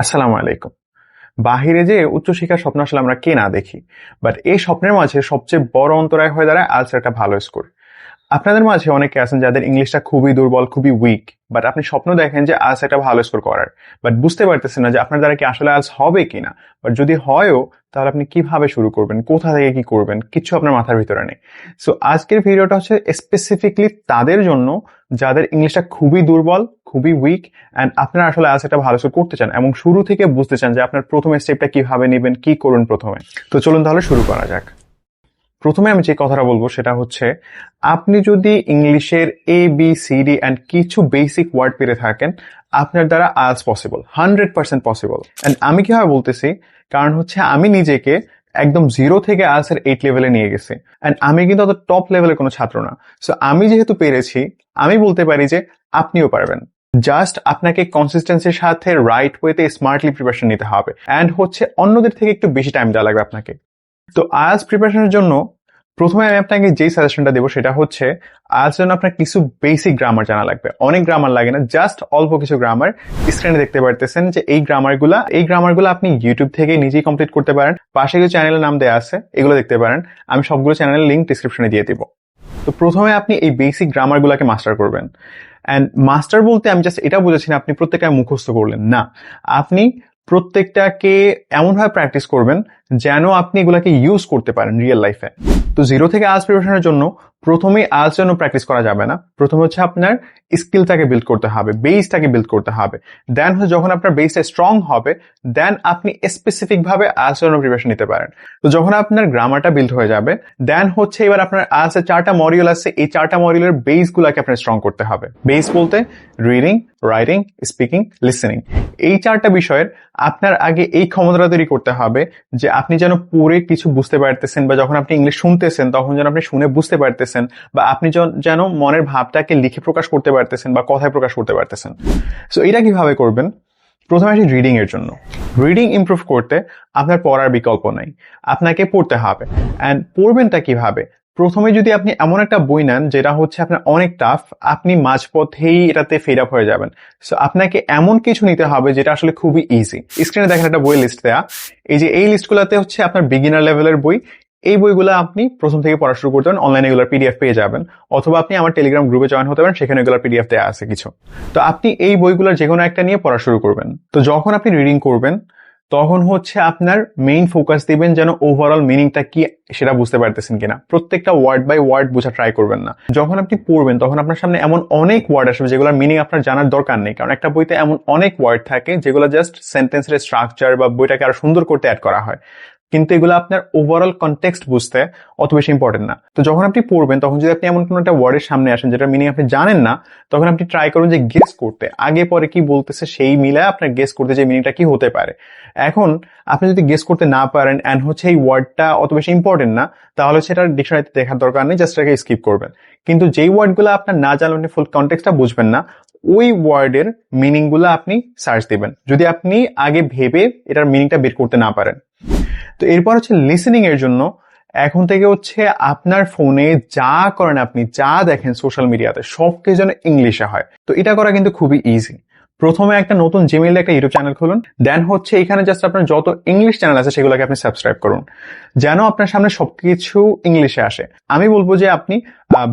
আসসালামু আলাইকুম। বাহিরে যে উচ্চশিক্ষার স্বপ্ন আসলে আমরা কে না দেখি বাট এই স্বপ্নের মাঝে সবচেয়ে বড় অন্তরায় হয়ে দাঁড়ায় আলসার একটা ভালো স্কোর আপনাদের মাঝে অনেকে আছেন যাদের ইংলিশটা খুবই দুর্বল, খুবই উইক বাট আপনি স্বপ্ন দেখেন যে আলস একটা ভালো স্কোর করার। বাট বুঝতে পারতেছেন না যে আপনার দ্বারা কি আসলে আলস হবে কিনা বাট যদি হয়ও, তাহলে আপনি কীভাবে শুরু করবেন? কোথা থেকে কি করবেন? কিছু আপনার মাথার ভিতরে নেই। সো আজকের ভিডিওটা হচ্ছে স্পেসিফিকলি তাদের জন্য যাদের ইংলিশটা খুবই দুর্বল, খুবই উইক অ্যান্ড আপনারা আসলে আজ একটা ভালো কিছু করতে চান এবং শুরু থেকে বুঝতে চান যে আপনার প্রথম স্টেপটা কীভাবে নেবেন, কি করুন প্রথমে। তো চলুন তাহলে শুরু করা যাক। প্রথমে আমি যে কথাটা বলব সেটা হচ্ছে, আপনি যদি ইংলিশের A B C D and কিছু বেসিক ওয়ার্ড পেরে থাকেন, আপনার দ্বারা আজ possible hundred percent possible and আমি কীভাবে বলতেছি? কারণ হচ্ছে আমি নিজেকে একদম জিরো থেকে আলসের এইট লেভেলে নিয়ে গেছি। অ্যান্ড আমি কিন্তু অত টপ লেভেলের কোনো ছাত্র না। সো আমি যেহেতু পেরেছি, আমি বলতে পারি যে আপনিও পারবেন। জাস্ট আপনাকে কনসিস্টেন্সির সাথে রাইট ওয়েতে স্মার্টলি প্রিপারেশন নিতে হবে। অ্যান্ড হচ্ছে অন্যদের থেকে একটু বেশি টাইম দেওয়া লাগবে আপনাকে। তো আয়ালস প্রিপারেশনের জন্য প্রথমে আমি আপনাকে যেই সাজেশনটা দেবো সেটা হচ্ছে আয়ালস জন্য আপনার কিছু বেসিক গ্রামার জানা লাগবে। অনেক গ্রামার লাগে না জাস্ট অল্প কিছু গ্রামার স্ক্রিনে দেখতে পারতেছেন যে এই গ্রামারগুলা এই গ্রামারগুলো আপনি ইউটিউব থেকে নিজেই কমপ্লিট করতে পারেন। পাশে কিছু চ্যানেলের নাম দেওয়া আছে, এগুলো দেখতে পারেন। আমি সবগুলো চ্যানেলের লিঙ্ক ডিসক্রিপশনে দিয়ে দিব। তো প্রথমে আপনি এই বেসিক গ্রামারগুলোকে মাস্টার করবেন। অ্যান্ড মাস্টার বলতে আমি জাস্ট এটা বুঝেছি না, আপনি প্রত্যেকটা মুখস্থ করলেন। না, আপনি প্রত্যেকটাকে এমনভাবে প্র্যাকটিস করবেন যেন আপনি এগুলাকে ইউজ করতে পারেন রিয়েল লাইফে তো জিরো থেকে আজ প্রিপারেশনের জন্য প্রথমেই আজ জন্য প্র্যাকটিস করা যাবে না। প্রথমে হচ্ছে আপনার স্কিলটাকে বিল্ড করতে হবে বেসটাকে বিল্ড করতে হবে। দেন হচ্ছে যখন আপনার বেসটা স্ট্রং হবে দেন আপনি স্পেসিফিক ভাবে আজ জন্য প্রিপারেশন নিতে পারেন। তো যখন আপনার গ্রামারটা বিল্ড হয়ে যাবে দেন হচ্ছে এবার আপনার আজের চারটা মডিউল আছে, এই চারটা মডিউলের বেস গুলাকে আপনার স্ট্রং করতে হবে। বেস বলতে রিডিং রাইটিং স্পিকিং লিসেনিং এই চারটা বিষয়ের আপনার আগে এই ক্ষমতাটা তৈরি করতে হবে যে আপনি যেন পড়ে কিছু বুঝতে পারতেছেন বা যখন আপনি ইংলিশ শুনতেছেন, তখন যেন আপনি শুনে বুঝতে পারতেছেন বা আপনি যেন মনের ভাবটাকে লিখে প্রকাশ করতে পারতেছেন বা কথায় প্রকাশ করতে পারতেছেন। সো এটা কীভাবে করবেন? প্রথমে আসি রিডিং এর জন্য। রিডিং ইমপ্রুভ করতে আপনার পড়ার বিকল্প নাই। আপনাকে পড়তে হবে। অ্যান্ড পড়বেনটা কীভাবে? প্রথমে যদি আপনি এমন একটা বই নেন যেটা হচ্ছে আপনার অনেক টাফ আপনি মাঝপথেই এটাতে ফেড আপ হয়ে যাবেন। সো আপনাকে এমন কিছু নিতে হবে যেটা আসলে খুবই ইজি স্ক্রিনে দেখেন একটা বই লিস্ট দেয়া। এই যে, এই লিস্টগুলোতে হচ্ছে আপনার বিগিনার লেভেলের বই। এই বইগুলো আপনি প্রথম থেকে পড়া শুরু করতে পারেন অনলাইনে এগুলোর পিডিএফ পেয়ে যাবেন। অথবা আপনি আমার টেলিগ্রাম গ্রুপে জয়েন হতে পারেন, সেখানে এগুলোর পিডিএফ দেওয়া আছে কিছু। তো আপনি এই বইগুলোর যে কোনো একটা নিয়ে পড়া শুরু করবেন। তো যখন আপনি রিডিং করবেন তখন হচ্ছে আপনার মেইন ফোকাস দিবেন যেন ওভারঅল মিনিংটা কি সেটা বুঝতে পারতেছেন কিনা। প্রত্যেকটা ওয়ার্ড বাই ওয়ার্ড বোঝা ট্রাই করবেন না। যখন আপনি পড়বেন, তখন আপনার সামনে এমন অনেক ওয়ার্ড আসবে যেগুলোর মিনিং আপনার জানার দরকার নেই। কারণ একটা বইতে এমন অনেক ওয়ার্ড থাকে যেগুলো জাস্ট সেন্টেন্সের স্ট্রাকচার বা বইটাকে আরও সুন্দর করতে অ্যাড করা হয়। কিন্তু এগুলো আপনার ওভারঅল কনটেক্সট বুঝতে অত বেশি ইম্পর্টেন্ট না। তো যখন আপনি পড়বেন, তখন যদি আপনি এমন কোনো একটা ওয়ার্ডের সামনে আসেন যেটা মিনিং আপনি জানেন না, তখন আপনি ট্রাই করুন যে গেস করতে। আগে পরে কি বলতেছে সেই মিলায় আপনার গেস করতে যে মিনিংটা কি হতে পারে। এখন আপনি যদি গেস করতে না পারেন অ্যান্ড হচ্ছে এই ওয়ার্ডটা অত বেশি ইম্পর্টেন্ট না, তাহলে সেটা ডিকশনারিতে দেখার দরকার নেই জাস্ট এটাকে স্কিপ করবেন। কিন্তু যেই ওয়ার্ডগুলো আপনার না জানলে ফুল কনটেক্সটটা বুঝবেন না ওই ওয়ার্ডের মিনিংগুলো আপনি সার্চ দিবেন। যদি আপনি আগে ভেবে এটার মিনিংটা বের করতে না পারেন। তো এরপর হচ্ছে লিসেনিং এর জন্য, এখন থেকে হচ্ছে আপনার ফোনে যা করেন আপনি, যা দেখেন সোশ্যাল মিডিয়াতে সব কিছু যেন ইংলিশে হয়। তো এটা করা কিন্তু খুবই ইজি প্রথমে একটা নতুন জিমেইল একটা ইউটিউব চ্যানেল খুলুন। দেন হচ্ছে এখানে জাস্ট আপনার যত ইংলিশ চ্যানেল আছে সেগুলোকে আপনি সাবস্ক্রাইব করুন। যেন আপনার সামনে সবকিছু ইংলিশে আসে। আমি বলব যে আপনি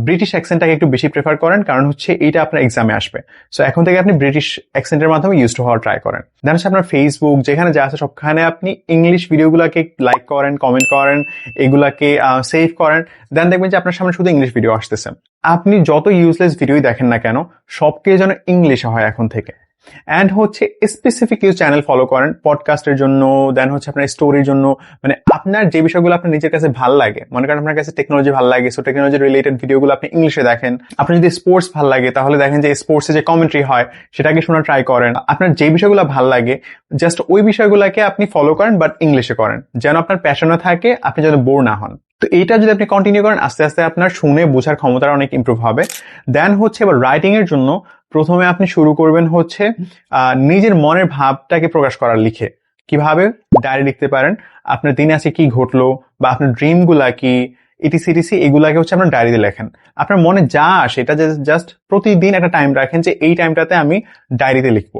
ব্রিটিশ অ্যাকসেন্টটাকে একটু বেশি প্রেফার করেন, কারণ হচ্ছে এইটা আপনার এক্সামে আসবে। সো এখন থেকে আপনি ব্রিটিশ অ্যাকসেন্টের মাধ্যমে ইউজ টু হওয়ার ট্রাই করেন। দেন হচ্ছে আপনার ফেসবুক যেখানে যা আছে সবখানে আপনি ইংলিশ ভিডিওগুলোকে লাইক করেন কমেন্ট করেন, এগুলাকে সেভ করেন। দেন দেখবেন যে আপনার সামনে শুধু ইংলিশ ভিডিও আসতেছে। আপনি যত ইউজলেস ভিডিওই দেখেন না কেন, সবকে যেন ইংলিশে হয় এখন থেকে। অ্যান্ড হচ্ছে স্পেসিফিক কিছু চ্যানেল ফলো করেন পডকাস্টের জন্য দেন হচ্ছে আপনার স্টোরির জন্য। মানে আপনার যে বিষয়গুলো আপনার নিজের কাছে ভালো লাগে, মনে করেন আপনার কাছে টেকনোলজি ভালো লাগে সো টেকনোলজি রিলেটেড ভিডিওগুলো আপনি ইংলিশে দেখেন। আপনার যদি স্পোর্টস ভালো লাগে, তাহলে দেখেন যে স্পোর্টসে যে কমেন্ট্রি হয়, সেটাকে শোনা ট্রাই করেন। আপনার যে বিষয়গুলো ভালো লাগে জাস্ট ওই বিষয়গুলোকে আপনি ফলো করেন বাট ইংলিশে করেন। যেন আপনার প্যাশনে থাকে, আপনি যেন বোর না হন। তো এইটা যদি আপনি কন্টিনিউ করেন, আস্তে আস্তে আপনার শুনে বোঝার ক্ষমতাটা অনেক ইম্প্রুভ হবে। দেন হচ্ছে এবার রাইটিং এর জন্য প্রথমে আপনি শুরু করবেন হচ্ছে নিজের মনের ভাবটাকে প্রকাশ করার লিখে। কীভাবে? ডায়েরি লিখতে পারেন, আপনার দিনে আছে কি ঘটলো বা আপনার ড্রিমগুলা কি ইটি সিটিসি এগুলাকে হচ্ছে আপনার ডায়েরিতে লেখেন। আপনার মনে যা আসে, এটা জাস্ট প্রতিদিন একটা টাইম রাখেন যে এই টাইমটাতে আমি ডায়েরিতে লিখব।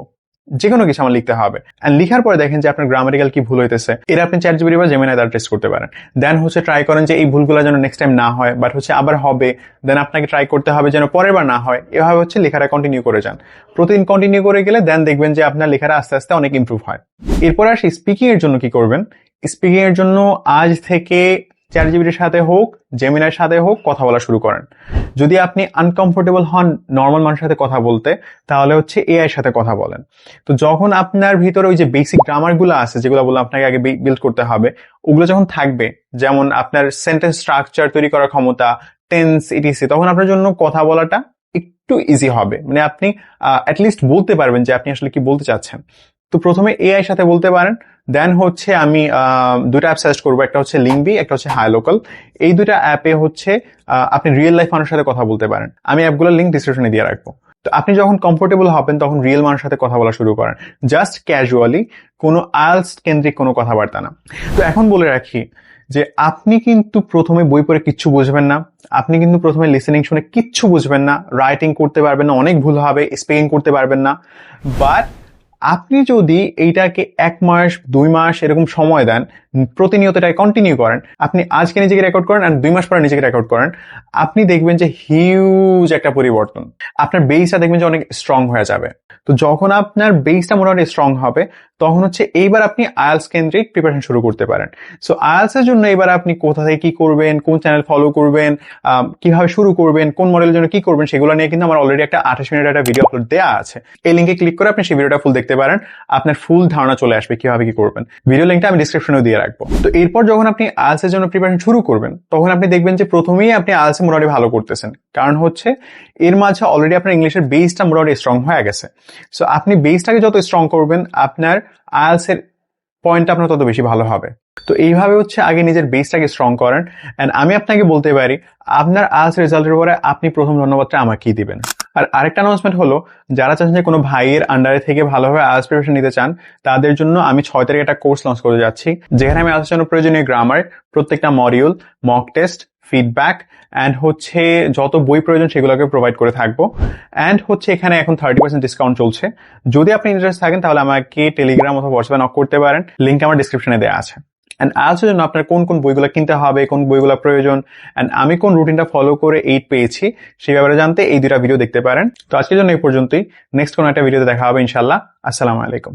যে কোনো কিছু আমার লিখতে হবে। অ্যান্ড লিখার পরে দেখেন যে আপনার গ্রামাটিক্যাল কি ভুল হইতেছে। এটা আপনি চ্যাট জিবিটি বা জেমিনাই দ্বারা টেস্ট করতে পারেন। দেন হচ্ছে ট্রাই করেন যে এই ভুলগুলো যেন নেক্সট টাইম না হয় বাট হচ্ছে আবার হবে। দেন আপনাকে ট্রাই করতে হবে যেন পরের বার না হয়। এভাবে হচ্ছে লেখাটা কন্টিনিউ করে যান। প্রতিদিন কন্টিনিউ করে গেলে দেন দেখবেন যে আপনার লেখাটা আস্তে আস্তে অনেক ইমপ্রুভ হয়। এরপর আসি স্পিকিং এর জন্য কি করবেন? স্পিকিং এর জন্য আজ থেকে চ্যাট জিবিটির সাথে হোক জেমিনার সাথে হোক, কথা বলা শুরু করেন। যদি আপনি আনকমফোর্টেবল হন নর্মাল মানুষের সাথে কথা বলতে, তাহলে হচ্ছে এআই সাথে কথা বলেন। তো যখন আপনার ভিতরে ওই যে বেসিক গ্রামারগুলো আছে, যেগুলো বললাম আপনাকে আগে বিল্ড করতে হবে, ওগুলো যখন থাকবে, যেমন আপনার সেন্টেন্স স্ট্রাকচার তৈরি করার ক্ষমতা টেন্স ইটিসি তখন আপনার জন্য কথা বলাটা একটু ইজি হবে। মানে আপনি অ্যাটলিস্ট বলতে পারবেন যে আপনি আসলে কি বলতে চাচ্ছেন। তো প্রথমে এআই সাথে বলতে পারেন দেন হচ্ছে আমি দুটো অ্যাপ সাজেস্ট করব। একটা হচ্ছে লিঙ্কবি একটা হচ্ছে হাই লোকাল এই দুটা অ্যাপে হচ্ছে আপনি রিয়েল লাইফ মানুষের সাথে কথা বলতে পারেন। আমি অ্যাপগুলোর লিঙ্ক ডিসক্রিপশনে দিয়ে রাখব। তো আপনি যখন কমফোর্টেবল হবেন, তখন রিয়েল মানুষের সাথে কথা বলা শুরু করেন। জাস্ট ক্যাজুয়ালি কোনো আলস কেন্দ্রিক কোনো কথাবার্তা না। তো এখন বলে রাখি যে, আপনি কিন্তু প্রথমে বই পড়ে কিচ্ছু বুঝবেন না। আপনি কিন্তু প্রথমে লিসেনিং শুনে কিচ্ছু বুঝবেন না। রাইটিং করতে পারবেন না, অনেক ভুল হবে স্পেলিং করতে পারবেন না। বাট আপনি যদি এইটাকে এক মাস, দুই মাস এরকম সময় দেন প্রতিনিয়ত এটাকে কন্টিনিউ করেন, আপনি আজকে নিজেকে রেকর্ড করেন আর দুই মাস পরে নিজেকে রেকর্ড করেন, আপনি দেখবেন যে হিউজ একটা পরিবর্তন। আপনার বেসটা দেখবেন যে অনেক স্ট্রং হয়ে যাবে। তো যখন আপনার বেসটা মোটামুটি স্ট্রং হবে, তখন হচ্ছে এইবার আপনি আয়ালস কেন্দ্রিক প্রিপারেশন শুরু করতে পারেন। সো আয়ালস এর জন্য এবার আপনি কোথা থেকে কি করবেন, কোন চ্যানেল ফলো করবেন কীভাবে শুরু করবেন, কোন মডেলের জন্য কি করবেন, সেগুলো নিয়ে কিন্তু আমার অলরেডি একটা আঠাশ মিনিট একটা ভিডিও আপলোড দেওয়া আছে। এই লিঙ্কে ক্লিক করে আপনি সেই ভিডিওটা ফুল দেখতে পারেন। আপনার ফুল ধারণা চলে আসবে কীভাবে কি করবেন। ভিডিও লিঙ্কটা আমি ডিসক্রিপশনেও দিয়ে রাখব। তো এরপর যখন আপনি আয়ালস এর জন্য প্রিপারেশন শুরু করবেন, তখন আপনি দেখবেন যে প্রথমেই আপনি আয়ালসে মোটামুটি ভালো করতেছেন। কারণ হচ্ছে, এর মাঝে অলরেডি আপনার ইংলিশের বেসটা মোটামুটি স্ট্রং হয়ে গেছে। সো আপনি বেসটাকে যত স্ট্রং করবেন, আপনার আয়ালসের পয়েন্টটা আপনার তত বেশি ভালো হবে। তো এইভাবে হচ্ছে আগে নিজের বেসটাকে স্ট্রং করেন। অ্যান্ড আমি আপনাকে বলতে পারি, আপনার আয়ালস রেজাল্টের উপরে আপনি প্রথম ধন্যবাদটা আমাকেই দিবেন। আর আরেকটা অ্যানাউন্সমেন্ট হলো, যারা চাচ্ছেন যে কোনো ভাইয়ের আন্ডারে থেকে ভালোভাবে আয়ালস প্রিপারেশন নিতে চান, তাদের জন্য আমি ছয় তারিখে একটা কোর্স লঞ্চ করতে যাচ্ছি। যেখানে আমি জন্য প্রয়োজনীয় গ্রামার প্রত্যেকটা module mock test feedback and হচ্ছে যত বই প্রয়োজন সেগুলোকে প্রোভাইড করে থাকব। অ্যান্ড হচ্ছে এখানে এখন থার্টি পার্সেন্ট ডিসকাউন্ট চলছে। যদি আপনি ইন্টারেস্ট থাকেন, তাহলে আমাকে টেলিগ্রাম অথবা হোয়াটসঅ্যাপে নক করতে পারেন। লিঙ্ক আমার ডিসক্রিপশনে দেওয়া আছে। অ্যান্ড আলসোর জন্য আপনার কোন কোন বইগুলো কিনতে হবে, কোন বইগুলো প্রয়োজন অ্যান্ড আমি কোন রুটিনটা ফলো করে এইট পেয়েছি, সেই ব্যাপারে জানতে এই দুটা ভিডিও দেখতে পারেন। তো আজকের জন্য এই পর্যন্তই। নেক্সট কোনো একটা ভিডিওতে দেখা হবে ইনশাল্লাহ আসসালামু আলাইকুম।